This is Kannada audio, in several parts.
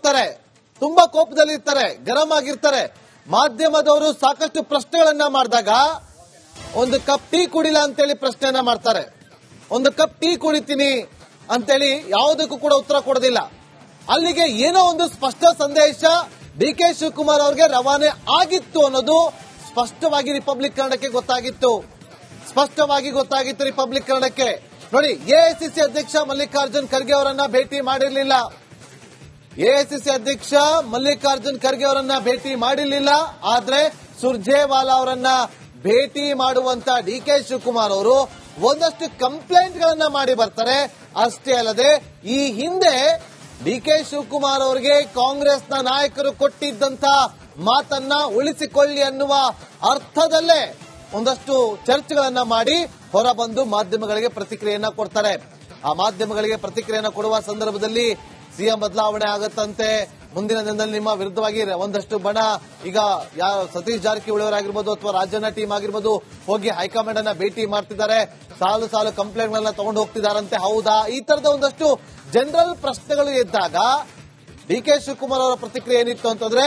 ಹೋಗ್ತಾರೆ. ತುಂಬಾ ಕೋಪದಲ್ಲಿ ಇರ್ತಾರೆ, ಗರಂ ಆಗಿರ್ತಾರೆ. ಮಾಧ್ಯಮದವರು ಸಾಕಷ್ಟು ಪ್ರಶ್ನೆಗಳನ್ನ ಮಾಡಿದಾಗ ಒಂದು ಕಪ್ ಟೀ ಕುಡಿಲ್ಲ ಅಂತೇಳಿ ಪ್ರಶ್ನೆಯನ್ನ ಮಾಡ್ತಾರೆ. ಒಂದು ಕಪ್ ಟೀ ಕುಡಿತೀನಿ ಅಂತೇಳಿ ಯಾವುದಕ್ಕೂ ಕೂಡ ಉತ್ತರ ಕೊಡೋದಿಲ್ಲ. ಅಲ್ಲಿಗೆ ಏನೋ ಒಂದು ಸ್ಪಷ್ಟ ಸಂದೇಶ ಡಿ ಕೆ ಶಿವಕುಮಾರ್ ಅವರಿಗೆ ರವಾನೆ ಆಗಿತ್ತು ಅನ್ನೋದು ಸ್ಪಷ್ಟವಾಗಿ ರಿಪಬ್ಲಿಕ್ ಕನ್ನಡಕ್ಕೆ ಗೊತ್ತಾಗಿತ್ತು. ಸ್ಪಷ್ಟವಾಗಿ ಗೊತ್ತಾಗಿತ್ತು ರಿಪಬ್ಲಿಕ್ ಕನ್ನಡಕ್ಕೆ. ನೋಡಿ ಎಐಸಿಸಿ ಅಧ್ಯಕ್ಷ ಮಲ್ಲಿಕಾರ್ಜುನ್ ಖರ್ಗೆ ಅವರನ್ನ ಭೇಟಿ ಮಾಡಿರಲಿಲ್ಲ. ಎಐಸಿಸಿ ಅಧ್ಯಕ್ಷ ಮಲ್ಲಿಕಾರ್ಜುನ್ ಖರ್ಗೆ ಅವರನ್ನ ಭೇಟಿ ಮಾಡಿರಲಿಲ್ಲ, ಆದ್ರೆ ಸುರ್ಜೇವಾಲಾ ಅವರನ್ನ ಭೇಟಿ ಮಾಡುವಂತ ಡಿ ಕೆ ಶಿವಕುಮಾರ್ ಅವರು ಒಂದಷ್ಟು ಕಂಪ್ಲೇಂಟ್ ಗಳನ್ನ ಮಾಡಿ ಬರ್ತಾರೆ. ಅಷ್ಟೇ ಅಲ್ಲದೆ, ಈ ಹಿಂದೆ ಡಿ ಕೆ ಶಿವಕುಮಾರ್ ಅವರಿಗೆ ನ ನಾಯಕರು ಕೊಟ್ಟಿದ್ದಂತ ಮಾತನ್ನ ಉಳಿಸಿಕೊಳ್ಳಿ ಅನ್ನುವ ಅರ್ಥದಲ್ಲೇ ಒಂದಷ್ಟು ಚರ್ಚೆಗಳನ್ನ ಮಾಡಿ ಹೊರಬಂದು ಮಾಧ್ಯಮಗಳಿಗೆ ಪ್ರತಿಕ್ರಿಯೆಯನ್ನ ಕೊಡ್ತಾರೆ. ಆ ಮಾಧ್ಯಮಗಳಿಗೆ ಪ್ರತಿಕ್ರಿಯೆಯನ್ನ ಕೊಡುವ ಸಂದರ್ಭದಲ್ಲಿ ಸಿಎಂ ಬದಲಾವಣೆ ಆಗತ್ತಂತೆ. ಮುಂದಿನ ದಿನದಲ್ಲಿ ನಿಮ್ಮ ವಿರುದ್ಧವಾಗಿ ಒಂದಷ್ಟು ಬಣ. ಈಗ ಸತೀಶ್ ಜಾರಕಿಹೊಳಿ ಅವರಾಗಿರ್ಬೋದು ಅಥವಾ ರಾಜಣ್ಣ ಟೀಮ್ ಆಗಿರ್ಬೋದು ಹೋಗಿ ಹೈಕಮಾಂಡ್ ಅನ್ನ ಭೇಟಿ ಮಾಡ್ತಿದ್ದಾರೆ. ಸಾಲು ಸಾಲು ಕಂಪ್ಲೇಂಟ್ ಗಳನ್ನ ತಗೊಂಡು ಹೋಗ್ತಿದಾರಂತೆ. ಹೌದಾ? ಈ ತರದ ಒಂದಷ್ಟು ಜನರಲ್ ಪ್ರಶ್ನೆಗಳು ಇದ್ದಾಗ ಡಿ ಕೆ ಶಿವಕುಮಾರ್ ಅವರ ಪ್ರತಿಕ್ರಿಯೆ ಏನಿತ್ತು ಅಂತಂದ್ರೆ,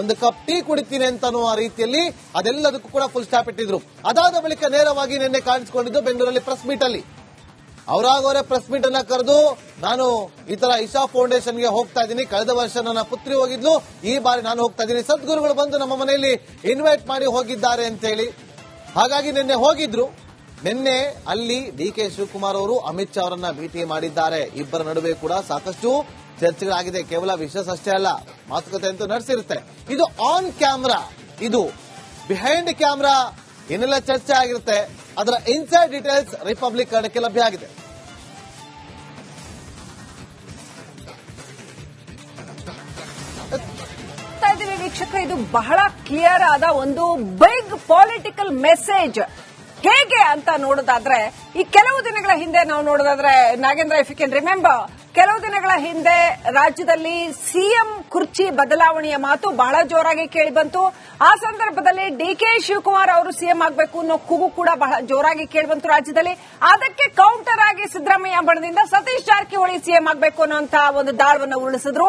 ಒಂದು ಕಪ್ ಟೀ ಕುಡಿತೀನಿ ಅಂತ ಅನ್ನುವ ರೀತಿಯಲ್ಲಿ ಅದೆಲ್ಲದಕ್ಕೂ ಕೂಡ ಫುಲ್ ಸ್ಟಾಪ್ ಇಟ್ಟಿದ್ರು. ಅದಾದ ಬಳಿಕ ನೇರವಾಗಿ ನಿನ್ನೆ ಕಾಣಿಸಿಕೊಂಡಿದ್ದು ಬೆಂಗಳೂರಲ್ಲಿ ಪ್ರೆಸ್ ಮೀಟ್ ಅಲ್ಲಿ. ಅವರಾಗವರೇ ಪ್ರೆಸ್ ಮೀಟ್ ಅನ್ನ ಕರೆದು ನಾನು ಈ ತರ ಇಶಾ ಫೌಂಡೇಶನ್ಗೆ ಹೋಗ್ತಾ ಇದ್ದೀನಿ. ಕಳೆದ ವರ್ಷ ನನ್ನ ಪುತ್ರಿ ಹೋಗಿದ್ಲು. ಈ ಬಾರಿ ನಾನು ಹೋಗ್ತಾ ಇದ್ದೀನಿ. ಸದ್ಗುರುಗಳು ಬಂದು ನಮ್ಮ ಮನೆಯಲ್ಲಿ ಇನ್ವೈಟ್ ಮಾಡಿ ಹೋಗಿದ್ದಾರೆ ಅಂತ ಹೇಳಿ ಹಾಗಾಗಿ ನಿನ್ನೆ ಹೋಗಿದ್ರು. ನಿನ್ನೆ ಅಲ್ಲಿ ಡಿ ಕೆ ಶಿವಕುಮಾರ್ ಅವರು ಅಮಿತ್ ಶಾ ಅವರನ್ನ ಭೇಟಿ ಮಾಡಿದ್ದಾರೆ. ಇಬ್ಬರ ನಡುವೆ ಕೂಡ ಸಾಕಷ್ಟು ಚರ್ಚೆಗಳಾಗಿದೆ. ಕೇವಲ ವಿಶ್ವಾಸ ಅಷ್ಟೇ ಅಲ್ಲ, ಮಾತುಕತೆ ಅಂತೂ ನಡೆಸಿರುತ್ತೆ. ಇದು ಆನ್ ಕ್ಯಾಮ್ರಾ ಇದು ಬಿಹೈಂಡ್ ಕ್ಯಾಮ್ರಾ ಏನೆಲ್ಲ ಚರ್ಚೆ ಆಗಿರುತ್ತೆ. ಅದರ ಇನ್ಸೈಡ್ ಡೀಟೇಲ್ಸ್ ರಿಪಬ್ಲಿಕ್ ಕನ್ನಡಕ್ಕೆ ಲಭ್ಯ ಆಗಿದೆ. ವೀಕ್ಷಕ ಇದು ಬಹಳ ಕ್ಲಿಯರ್ ಆದ ಒಂದು ಬಿಗ್ ಪಾಲಿಟಿಕಲ್ ಮೆಸೇಜ್ ಹೇಗೆ ಅಂತ ನೋಡೋದಾದ್ರೆ, ಈ ಕೆಲವು ದಿನಗಳ ಹಿಂದೆ ನಾವು ನೋಡೋದಾದ್ರೆ Nagendra if you can remember ಕೆಲವು ದಿನಗಳ ಹಿಂದೆ ರಾಜ್ಯದಲ್ಲಿ ಸಿಎಂ ಕುರ್ಚಿ ಬದಲಾವಣೆಯ ಮಾತು ಬಹಳ ಜೋರಾಗಿ ಕೇಳಿ ಬಂತು. ಆ ಸಂದರ್ಭದಲ್ಲಿ ಡಿ ಕೆ ಶಿವಕುಮಾರ್ ಅವರು ಸಿಎಂ ಆಗಬೇಕು ಅನ್ನೋ ಕೂಗು ಕೂಡ ಬಹಳ ಜೋರಾಗಿ ಕೇಳಿ ಬಂತು ರಾಜ್ಯದಲ್ಲಿ. ಅದಕ್ಕೆ ಕೌಂಟರ್ ಆಗಿ ಸಿದ್ದರಾಮಯ್ಯ ಬಣದಿಂದ ಸತೀಶ್ ಜಾರಕಿಹೊಳಿ ಸಿಎಂ ಆಗಬೇಕು ಅನ್ನುವಂತಹ ಒಂದು ದಾಳವನ್ನು ಉರುಳಿಸಿದ್ರು.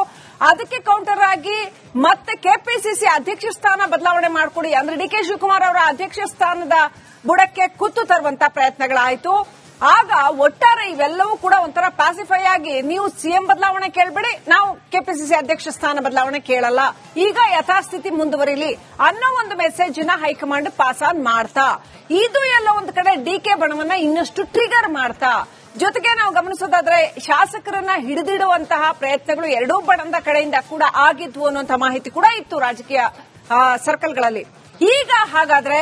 ಅದಕ್ಕೆ ಕೌಂಟರ್ ಆಗಿ ಮತ್ತೆ ಕೆಪಿಸಿಸಿ ಅಧ್ಯಕ್ಷ ಸ್ಥಾನ ಬದಲಾವಣೆ ಮಾಡಿಕೊಡಿ. ಅಂದ್ರೆ ಡಿ ಕೆ ಶಿವಕುಮಾರ್ ಅವರ ಅಧ್ಯಕ್ಷ ಸ್ಥಾನದ ಬುಡಕ್ಕೆ ಕುತ್ತು ತರುವಂತಹ ಪ್ರಯತ್ನಗಳಾಯಿತು. ಆಗ ಒಟ್ಟಾರೆ ಇವೆಲ್ಲವೂ ಕೂಡ ಒಂಥರ ಪ್ಯಾಸಿಫೈ ಆಗಿ ನೀವು ಸಿಎಂ ಬದಲಾವಣೆ ಕೇಳಬೇಡಿ, ನಾವು ಕೆಪಿಸಿಸಿ ಅಧ್ಯಕ್ಷ ಸ್ಥಾನ ಬದಲಾವಣೆ ಕೇಳಲ್ಲ. ಈಗ ಯಥಾಸ್ಥಿತಿ ಮುಂದುವರಿಲಿ ಅನ್ನೋ ಒಂದು ಮೆಸೇಜ್ನ ಹೈಕಮಾಂಡ್ ಪಾಸ್ ಆನ್ ಮಾಡ್ತಾ. ಇದು ಎಲ್ಲ ಒಂದು ಕಡೆ ಡಿ ಕೆ ಬಣವನ್ನ ಇನ್ನಷ್ಟು ಟ್ರಿಗರ್ ಮಾಡ್ತಾ. ಜೊತೆಗೆ ನಾವು ಗಮನಿಸೋದಾದ್ರೆ ಶಾಸಕರನ್ನ ಹಿಡಿದಿಡುವಂತಹ ಪ್ರಯತ್ನಗಳು ಎರಡೂ ಬಣದ ಕಡೆಯಿಂದ ಕೂಡ ಆಗಿದ್ವು ಅನ್ನುವಂತಹ ಮಾಹಿತಿ ಕೂಡ ಇತ್ತು ರಾಜಕೀಯ ಸರ್ಕಲ್ಗಳಲ್ಲಿ ಈಗ ಹಾಗಾದ್ರೆ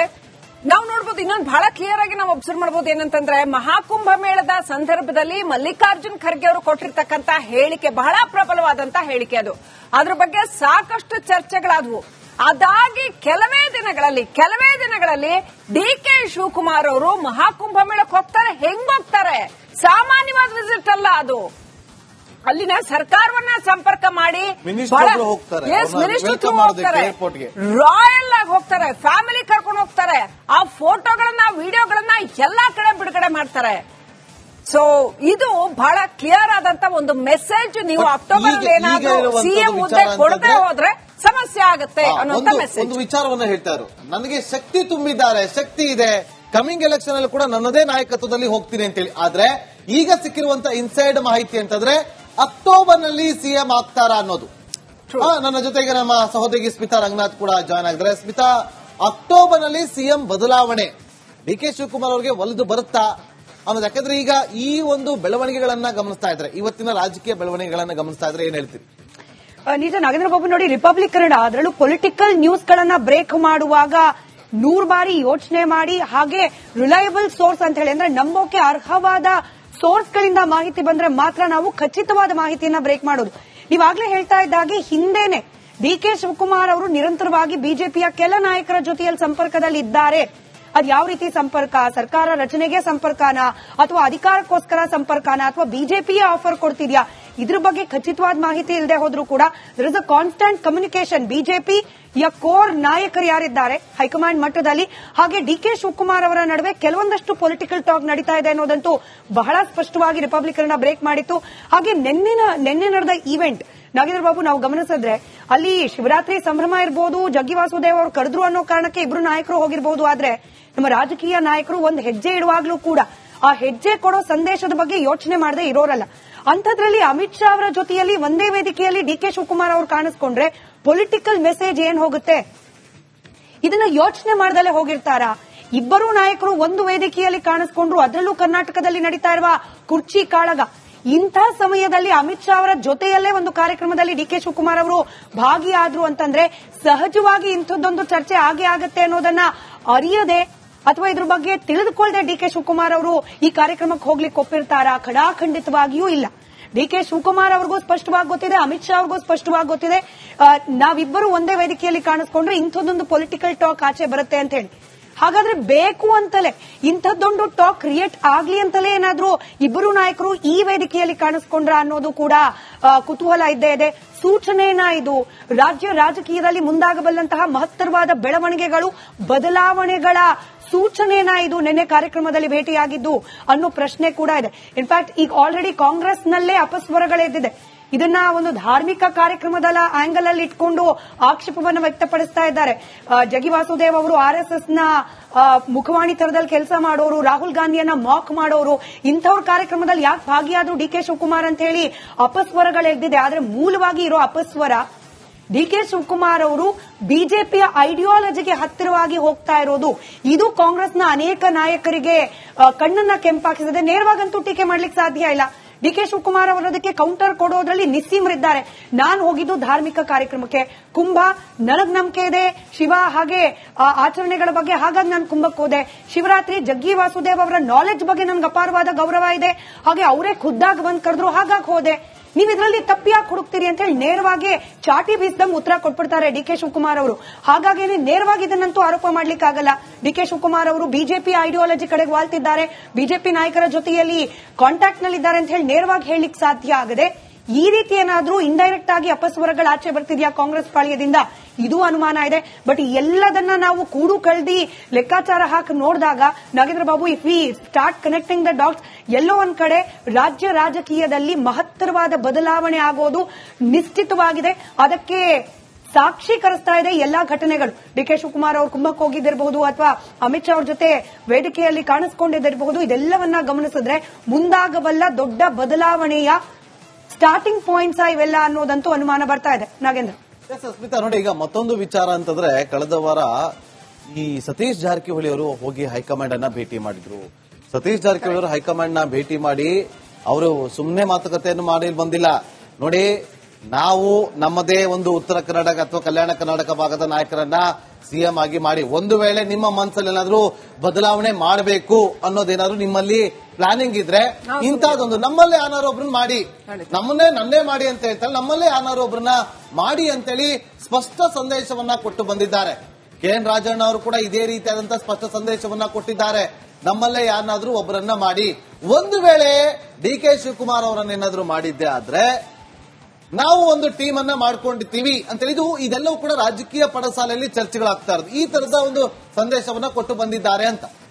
ನಾವು ನೋಡಬಹುದು ಇನ್ನೊಂದು ಬಹಳ ಕ್ಲಿಯರ್ ಆಗಿ ನಾವು ಅಬ್ಸರ್ವ್ ಮಾಡಬಹುದು ಏನಂತಂದ್ರೆ ಮಹಾಕುಂಭ ಮೇಳದ ಸಂದರ್ಭದಲ್ಲಿ ಮಲ್ಲಿಕಾರ್ಜುನ್ ಖರ್ಗೆ ಅವರು ಕೊಟ್ಟಿರ್ತಕ್ಕಂತ ಹೇಳಿಕೆ ಬಹಳ ಪ್ರಬಲವಾದಂತಹ ಹೇಳಿಕೆ ಅದು. ಅದ್ರ ಬಗ್ಗೆ ಸಾಕಷ್ಟು ಚರ್ಚೆಗಳಾದವು. ಅದಾಗಿ ಕೆಲವೇ ದಿನಗಳಲ್ಲಿ ಕೆಲವೇ ದಿನಗಳಲ್ಲಿ ಡಿ ಕೆ ಶಿವಕುಮಾರ್ ಅವರು ಮಹಾಕುಂಭ ಮೇಳಕ್ಕೆ ಹೋಗ್ತಾರೆ, ಹೆಂಗ್ ಹೋಗ್ತಾರೆ? ಸಾಮಾನ್ಯವಾದ ವಿಸಿಟ್ ಅಲ್ಲ ಅದು. ಅಲ್ಲಿನ ಸರ್ಕಾರವನ್ನ ಸಂಪರ್ಕ ಮಾಡಿ ಹೋಗ್ತಾರೆ. ರಾಯಲ್ ಆಗಿ ಹೋಗ್ತಾರೆ. ಫ್ಯಾಮಿಲಿ ಕರ್ಕೊಂಡು ಹೋಗ್ತಾರೆ. ಆ ಫೋಟೋಗಳನ್ನ ವಿಡಿಯೋಗಳನ್ನ ಎಲ್ಲಾ ಕಡೆ ಬಿಡುಗಡೆ ಮಾಡ್ತಾರೆ. ಸೊ ಇದು ಬಹಳ ಕ್ಲಿಯರ್ ಆದಂತ ಒಂದು ಮೆಸೇಜ್ ನೀವು ಅಕ್ಟೋಬರ್ ಏನಾದ್ರೂ ಸಿಎಂ ಹುದ್ದೆ ಕೊಡದೆ ಹೋದ್ರೆ ಸಮಸ್ಯೆ ಆಗುತ್ತೆ ಅನ್ನೋಂತ ಮೆಸೇಜ್ ಒಂದು ವಿಚಾರವನ್ನ ಹೇಳ್ತಾರೆ ನನಗೆ ಶಕ್ತಿ ತುಂಬಿದ್ದಾರೆ ಶಕ್ತಿ ಇದೆ. ಕಮಿಂಗ್ ಎಲೆಕ್ಷನ್ ಅಲ್ಲಿ ಕೂಡ ನನ್ನದೇ ನಾಯಕತ್ವದಲ್ಲಿ ಹೋಗ್ತೀನಿ ಅಂತೇಳಿ. ಆದ್ರೆ ಈಗ ಸಿಕ್ಕಿರುವಂತ ಇನ್ಸೈಡ್ ಮಾಹಿತಿ ಅಂತಂದ್ರೆ ಅಕ್ಟೋಬರ್ನಲ್ಲಿ ಸಿಎಂ ಆಗ್ತಾರಾ ಅನ್ನೋದು. ನನ್ನ ಜೊತೆಗೆ ನಮ್ಮ ಸಹೋದರಿ ಸ್ಮಿತಾ ರಂಗನಾಥ್ ಕೂಡ ಜಾಯ್ನ್ ಆಗಿದ್ದಾರೆ. ಸ್ಮಿತಾ ಅಕ್ಟೋಬರ್ನಲ್ಲಿ ಸಿಎಂ ಬದಲಾವಣೆ. ಡಿ ಕೆ ಶಿವಕುಮಾರ್ ಅವರಿಗೆ ಒಲಿದು ಬರುತ್ತಾ? ಆಮೇಲೆ ಯಾಕಂದ್ರೆ ಈಗ ಈ ಒಂದು ಬೆಳವಣಿಗೆಗಳನ್ನ ಗಮನಿಸ್ತಾ ಇದ್ರೆ ಇವತ್ತಿನ ರಾಜಕೀಯ ಬೆಳವಣಿಗೆಗಳನ್ನ ಗಮನಿಸ್ತಾ ಇದ್ರೆ ಏನ್ ಹೇಳ್ತೀರಿ? ನಿಜ ನಾಗೇಂದ್ರ ಬಾಬು ನೋಡಿ ರಿಪಬ್ಲಿಕ್ ಕನ್ನಡ ಅದರಲ್ಲೂ ಪೊಲಿಟಿಕಲ್ ನ್ಯೂಸ್ ಗಳನ್ನ ಬ್ರೇಕ್ ಮಾಡುವಾಗ ನೂರು ಬಾರಿ ಯೋಚನೆ ಮಾಡಿ ಹಾಗೆ ರಿಲಯಬಲ್ ಸೋರ್ಸ್ ಅಂತ ಹೇಳಿ ಅಂದ್ರೆ ನಂಬೋಕೆ ಅರ್ಹವಾದ ಸೋರ್ಸ್ ಗಳಿಂದ ಮಾಹಿತಿ ಬಂದ್ರೆ ಮಾತ್ರ ನಾವು ಖಚಿತವಾದ ಮಾಹಿತಿಯನ್ನ ಬ್ರೇಕ್ ಮಾಡೋದು. ನೀವಾಗ್ಲೇ ಹೇಳ್ತಾ ಇದ್ದಾಗೆ ಹಿಂದೆನೆ ಡಿ ಕೆ ಶಿವಕುಮಾರ್ ಅವರು ನಿರಂತರವಾಗಿ ಬಿಜೆಪಿಯ ಕೆಲ ನಾಯಕರ ಜೊತೆಯಲ್ಲಿ ಸಂಪರ್ಕದಲ್ಲಿ ಇದ್ದಾರೆ ಅದ್ ಯಾವ ರೀತಿ ಸಂಪರ್ಕ? ಸರ್ಕಾರ ರಚನೆಗೆ ಸಂಪರ್ಕನ? ಅಥವಾ ಅಧಿಕಾರಕ್ಕೋಸ್ಕರ ಸಂಪರ್ಕನ? ಅಥವಾ ಬಿಜೆಪಿಯ ಆಫರ್ ಕೊಡ್ತಿದ್ಯಾ? ಇದ್ರ ಬಗ್ಗೆ ಖಚಿತವಾದ ಮಾಹಿತಿ ಇಲ್ಲದೆ ಹೋದ್ರೂ ಕೂಡ there is a constant communication BJP ಯ ಕೋರ್ ನಾಯಕರು ಯಾರಿದ್ದಾರೆ? ಹೈಕಮಾಂಡ್ ಮಟ್ಟದಲ್ಲಿ. ಹಾಗೆ ಡಿ ಕೆ ಶಿವಕುಮಾರ್ ಅವರ ನಡುವೆ ಕೆಲವೊಂದಷ್ಟು ಪೊಲಿಟಿಕಲ್ ಟಾಕ್ ನಡೀತಾ ಇದೆ ಅನ್ನೋದಂತೂ ಬಹಳ ಸ್ಪಷ್ಟವಾಗಿ ರಿಪಬ್ಲಿಕನ್ ಬ್ರೇಕ್ ಮಾಡಿತ್ತು. ಹಾಗೆ ನಿನ್ನೆ ನಿನ್ನೆ ನಡೆದ ಈವೆಂಟ್ ನಾಗೇಂದ್ರ ಬಾಬು, ನಾವು ಗಮನಿಸಿದ್ರೆ ಅಲ್ಲಿ ಶಿವರಾತ್ರಿ ಸಂಭ್ರಮ ಇರಬಹುದು ಜಗ್ಗಿ ವಾಸುದೇವ್ ಅವರು ಕರೆದ್ರು ಅನ್ನೋ ಕಾರಣಕ್ಕೆ ಇಬ್ರು ನಾಯಕರು ಹೋಗಿರಬಹುದು ಆದ್ರೆ ನಮ್ಮ ರಾಜಕೀಯ ನಾಯಕರು ಒಂದು ಹೆಜ್ಜೆ ಇಡುವಾಗ್ಲೂ ಕೂಡ ಆ ಹೆಜ್ಜೆ ಕೊಡೋ ಸಂದೇಶದ ಬಗ್ಗೆ ಯೋಚನೆ ಮಾಡದೆ ಇರೋರಲ್ಲ. ಅಂಥದ್ರಲ್ಲಿ ಅಮಿತ್ ಶಾ ಅವರ ಜೊತೆಯಲ್ಲಿ ಒಂದೇ ವೇದಿಕೆಯಲ್ಲಿ ಡಿ ಕೆ ಶಿವಕುಮಾರ್ ಅವರು ಕಾಣಿಸ್ಕೊಂಡ್ರೆ ಪೊಲಿಟಿಕಲ್ ಮೆಸೇಜ್ ಏನ್ ಹೋಗುತ್ತೆ? ಇದನ್ನ ಯೋಚನೆ ಮಾಡ್ದಲೇ ಹೋಗಿರ್ತಾರಾ? ಇಬ್ಬರು ನಾಯಕರು ಒಂದು ವೇದಿಕೆಯಲ್ಲಿ ಕಾಣಿಸ್ಕೊಂಡ್ರು, ಅದರಲ್ಲೂ ಕರ್ನಾಟಕದಲ್ಲಿ ನಡೀತಾ ಇರುವ ಕುರ್ಚಿ ಕಾಳಗ. ಇಂಥ ಸಮಯದಲ್ಲಿ ಅಮಿತ್ ಶಾ ಅವರ ಜೊತೆಯಲ್ಲೇ ಒಂದು ಕಾರ್ಯಕ್ರಮದಲ್ಲಿ ಡಿ ಕೆ ಶಿವಕುಮಾರ್ ಅವರು ಭಾಗಿಯಾದ್ರು ಅಂತಂದ್ರೆ ಸಹಜವಾಗಿ ಇಂಥದ್ದೊಂದು ಚರ್ಚೆ ಆಗೇ ಆಗುತ್ತೆ ಅನ್ನೋದನ್ನ ಅರಿಯದೆ ಅಥವಾ ಇದ್ರ ಬಗ್ಗೆ ತಿಳಿದುಕೊಳ್ಳದೆ ಡಿ ಕೆ ಶಿವಕುಮಾರ್ ಅವರು ಈ ಕಾರ್ಯಕ್ರಮಕ್ಕೆ ಹೋಗ್ಲಿಕ್ಕೆ ಒಪ್ಪಿರ್ತಾರಾ? ಖಡಾಖಂಡಿತವಾಗಿಯೂ ಇಲ್ಲ. ಡಿ ಕೆ ಶಿವಕುಮಾರ್ ಅವ್ರಿಗೂ ಸ್ಪಷ್ಟವಾಗಿ ಗೊತ್ತಿದೆ, ಅಮಿತ್ ಶಾ ಅವ್ರಿಗೂ ಸ್ಪಷ್ಟವಾಗಿ ಗೊತ್ತಿದೆ. ನಾವಿಬ್ಬರು ಒಂದೇ ವೇದಿಕೆಯಲ್ಲಿ ಕಾಣಿಸ್ಕೊಂಡ್ರೆ ಇಂಥದ್ದೊಂದು ಪೊಲಿಟಿಕಲ್ ಟಾಕ್ ಆಚೆ ಬರುತ್ತೆ ಅಂತ ಹೇಳಿ. ಹಾಗಾದ್ರೆ ಬೇಕು ಅಂತಲೇ, ಇಂಥದ್ದೊಂದು ಟಾಕ್ ಕ್ರಿಯೇಟ್ ಆಗ್ಲಿ ಅಂತಲೇ ಏನಾದ್ರೂ ಇಬ್ಬರು ನಾಯಕರು ಈ ವೇದಿಕೆಯಲ್ಲಿ ಕಾಣಿಸ್ಕೊಂಡ್ರ ಅನ್ನೋದು ಕೂಡ ಕುತೂಹಲ ಇದ್ದೇ ಇದೆ. ಸೂಚನೆಯನ್ನ ಇದು? ರಾಜ್ಯ ರಾಜಕೀಯದಲ್ಲಿ ಮುಂದಾಗಬಲ್ಲಂತಹ ಮಹತ್ತರವಾದ ಬೆಳವಣಿಗೆಗಳು, ಬದಲಾವಣೆಗಳ ಸೂಚನೆನ ಇದು ನಿನ್ನೆ ಕಾರ್ಯಕ್ರಮದಲ್ಲಿ ಭೇಟಿಯಾಗಿದ್ದು ಅನ್ನೋ ಪ್ರಶ್ನೆ ಕೂಡ ಇದೆ. ಇನ್ಫ್ಯಾಕ್ಟ್ ಈಗ ಆಲ್ರೆಡಿ ಕಾಂಗ್ರೆಸ್ನಲ್ಲೇ ಅಪಸ್ವರಗಳೆದ್ದಿದೆ ಇದನ್ನ ಒಂದು ಧಾರ್ಮಿಕ ಕಾರ್ಯಕ್ರಮದ ಆಂಗಲ್ ಅಲ್ಲಿ ಇಟ್ಕೊಂಡು ಆಕ್ಷೇಪವನ್ನು ವ್ಯಕ್ತಪಡಿಸ್ತಾ ಇದ್ದಾರೆ. ಜಗಿ ವಾಸುದೇವ್ ಅವರು ಆರ್ ಎಸ್ ಎಸ್ನ ಮುಖವಾಣಿ ತರದಲ್ಲಿ ಕೆಲಸ ಮಾಡೋರು, ರಾಹುಲ್ ಗಾಂಧಿಯನ್ನ ಮಾಕ್ ಮಾಡೋರು, ಇಂಥವ್ರ ಕಾರ್ಯಕ್ರಮದಲ್ಲಿ ಯಾಕೆ ಭಾಗಿಯಾದ್ರು ಡಿ ಕೆ ಶಿವಕುಮಾರ್ ಅಂತ ಹೇಳಿ ಅಪಸ್ವರಗಳೆದ್ದಿದೆ ಆದ್ರೆ ಮೂಲವಾಗಿ ಇರೋ ಅಪಸ್ವರ ಡಿ ಕೆ ಶಿವಕುಮಾರ್ ಅವರು ಬಿಜೆಪಿಯ ಐಡಿಯಾಲಜಿಗೆ ಹತ್ತಿರವಾಗಿ ಹೋಗ್ತಾ ಇರೋದು. ಇದು ಕಾಂಗ್ರೆಸ್ನ ಅನೇಕ ನಾಯಕರಿಗೆ ಕಣ್ಣನ್ನ ಕೆಂಪಾಕಿಸಿದೆ. ನೇರವಾಗಂತೂ ಟೀಕೆ ಮಾಡ್ಲಿಕ್ಕೆ ಸಾಧ್ಯ ಇಲ್ಲ. ಡಿ ಕೆ ಶಿವಕುಮಾರ್ ಅವರದಕ್ಕೆ ಕೌಂಟರ್ ಕೊಡೋದ್ರಲ್ಲಿ ನಿಸ್ಸೀಮರಿದ್ದಾರೆ ನಾನು ಹೋಗಿದ್ದು ಧಾರ್ಮಿಕ ಕಾರ್ಯಕ್ರಮಕ್ಕೆ. ಕುಂಭ ನನಗ್ ನಂಬಿಕೆ ಇದೆ. ಶಿವ ಹಾಗೆ ಆಚರಣೆಗಳ ಬಗ್ಗೆ ಹಾಗಾಗಿ ನಾನು ಕುಂಭಕ್ಕೆ ಹೋದೆ. ಶಿವರಾತ್ರಿ ಜಗ್ಗಿ ವಾಸುದೇವ್ ಅವರ ನಾಲೆಜ್ ಬಗ್ಗೆ ನನ್ಗೆ ಅಪಾರವಾದ ಗೌರವ ಇದೆ. ಹಾಗೆ ಅವರೇ ಖುದ್ದಾಗಿ ಬಂದ್ ಕರೆದ್ರು ಹಾಗಾಗಿ ಹೋದೆ. ನೀವು ಇದರಲ್ಲಿ ತಪ್ಪಿಯಾಗಿ ಹುಡುಕ್ತೀರಿ ಅಂತ ಹೇಳಿ ನೇರವಾಗಿ ಚಾಟಿ ಬೀಸ್ದಂಗ್ ಉತ್ತರ ಕೊಟ್ಬಿಡ್ತಾರೆ ಡಿ ಕೆ ಶಿವಕುಮಾರ್ ಅವರು. ಹಾಗಾಗಿ ನೇರವಾಗಿ ಇದನ್ನಂತೂ ಆರೋಪ ಮಾಡ್ಲಿಕ್ಕಾಗಲ್ಲ ಡಿ ಕೆ ಶಿವಕುಮಾರ್ ಅವರು ಬಿಜೆಪಿ ಐಡಿಯಾಲಜಿ ಕಡೆಗೆ ವಾಲ್ತಿದ್ದಾರೆ. ಬಿಜೆಪಿ ನಾಯಕರ ಜೊತೆಯಲ್ಲಿ ಕಾಂಟ್ಯಾಕ್ಟ್ ನಲ್ಲಿದ್ದಾರೆ ಅಂತ ಹೇಳಿ ನೇರವಾಗಿ ಹೇಳಲಿಕ್ಕೆ ಸಾಧ್ಯ ಆಗದೆ ಈ ರೀತಿ ಏನಾದರೂ ಇಂಡೈರೆಕ್ಟ್ ಆಗಿ ಅಪಸ್ವರಗಳು ಆಚೆ ಬರ್ತಿದ್ಯಾ ಕಾಂಗ್ರೆಸ್ ಪಾಳ್ಯದಿಂದ? ಇದು ಅನುಮಾನ ಇದೆ. ಬಟ್ ಎಲ್ಲದನ್ನ ನಾವು ಕೂಡು ಕಳ್ದಿ ಲೆಕ್ಕಾಚಾರ ಹಾಕಿ ನೋಡಿದಾಗ Nagendra Babu if we start connecting the dots ಎಲ್ಲೋ ಒಂದ್ ಕಡೆ ರಾಜ್ಯ ರಾಜಕೀಯದಲ್ಲಿ ಮಹತ್ತರವಾದ ಬದಲಾವಣೆ ಆಗೋದು ನಿಶ್ಚಿತವಾಗಿದೆ. ಅದಕ್ಕೆ ಸಾಕ್ಷೀಕರಿಸ್ತಾ ಇದೆ ಎಲ್ಲಾ ಘಟನೆಗಳು. ಡಿ ಕೆ ಶಿವಕುಮಾರ್ ಅವರು ಕುಂಭಕ್ಕೆ ಹೋಗಿದ್ದಿರಬಹುದು ಅಥವಾ ಅಮಿತ್ ಶಾ ಅವ್ರ ಜೊತೆ ವೇದಿಕೆಯಲ್ಲಿ ಕಾಣಿಸ್ಕೊಂಡಿದ್ದಿರಬಹುದು. ಇದೆಲ್ಲವನ್ನ ಗಮನಿಸಿದ್ರೆ ಮುಂದಾಗಬಲ್ಲ ದೊಡ್ಡ ಬದಲಾವಣೆಯ ಸ್ಟಾರ್ಟಿಂಗ್ ಪಾಯಿಂಟ್ಸ್ ಇವೆಲ್ಲ ಅನ್ನೋದಂತೂ ಅನುಮಾನ ಬರ್ತಾ ಇದೆ. ನಾಗೇಂದ್ರ. ಸ್ಮಿತಾ, ನೋಡಿ, ಈಗ ಮತ್ತೊಂದು ವಿಚಾರ ಅಂತಂದ್ರೆ ಕಳೆದ ವಾರ ಈ ಸತೀಶ್ ಜಾರಕಿಹೊಳಿ ಅವರು ಹೋಗಿ ಹೈಕಮಾಂಡ್ ಅನ್ನ ಭೇಟಿ ಮಾಡಿದ್ರು. ಸತೀಶ್ ಜಾರಕಿಹೊಳಿ ಅವರು ಹೈಕಮಾಂಡ್ನ ಭೇಟಿ ಮಾಡಿ ಅವರು ಸುಮ್ಮನೆ ಮಾತುಕತೆಯನ್ನು ಮಾಡಿ ಬಂದಿಲ್ಲ. ನೋಡಿ ನಾವು ನಮ್ಮದೇ ಒಂದು ಉತ್ತರ ಕರ್ನಾಟಕ ಅಥವಾ ಕಲ್ಯಾಣ ಕರ್ನಾಟಕ ಭಾಗದ ನಾಯಕರನ್ನ ಸಿಎಂ ಆಗಿ ಮಾಡಿ ಒಂದು ವೇಳೆ ನಿಮ್ಮ ಮನಸ್ಸಲ್ಲಿ ಏನಾದರೂ ಬದಲಾವಣೆ ಮಾಡಬೇಕು ಅನ್ನೋದೇನಾದ್ರೂ ನಿಮ್ಮಲ್ಲಿ ಪ್ಲಾನಿಂಗ್ ಇದ್ರೆ ಇಂತಹದೊಂದು ನಮ್ಮಲ್ಲೇ ಯಾರು ಒಬ್ರನ್ನ ಮಾಡಿ ನಮ್ಮನ್ನೇ ನನ್ನೇ ಮಾಡಿ ಅಂತ ಹೇಳ್ತಾರೆ. ನಮ್ಮಲ್ಲೇ ಯಾರು ಒಬ್ರನ್ನ ಮಾಡಿ ಅಂತೇಳಿ ಸ್ಪಷ್ಟ ಸಂದೇಶವನ್ನ ಕೊಟ್ಟು ಬಂದಿದ್ದಾರೆ. ಕೆ ಎನ್ ರಾಜಣ್ಣ ಅವರು ಕೂಡ ಇದೇ ರೀತಿಯಾದಂತಹ ಸ್ಪಷ್ಟ ಸಂದೇಶವನ್ನ ಕೊಟ್ಟಿದ್ದಾರೆ. ನಮ್ಮಲ್ಲೇ ಯಾರನ್ನಾದ್ರೂ ಒಬ್ಬರನ್ನ ಮಾಡಿ ಒಂದು ವೇಳೆ ಡಿ ಕೆ ಶಿವಕುಮಾರ್ ಅವರನ್ನ ಏನಾದ್ರೂ ಮಾಡಿದ್ದೆ ಆದ್ರೆ ನಾವು ಒಂದು ಟೀಮ್ ಅನ್ನ ಮಾಡ್ಕೊಂಡಿರ್ತೀವಿ ಅಂತೇಳಿ ಇದು ಇದೆಲ್ಲವೂ ಕೂಡ ರಾಜಕೀಯ ಪಡಸಾಲೆಯಲ್ಲಿ ಚರ್ಚೆಗಳಾಗ್ತಾ ಇರೋದು. ಈ ತರದ ಒಂದು ಸಂದೇಶವನ್ನ ಕೊಟ್ಟು ಬಂದಿದ್ದಾರೆ ಅಂತ.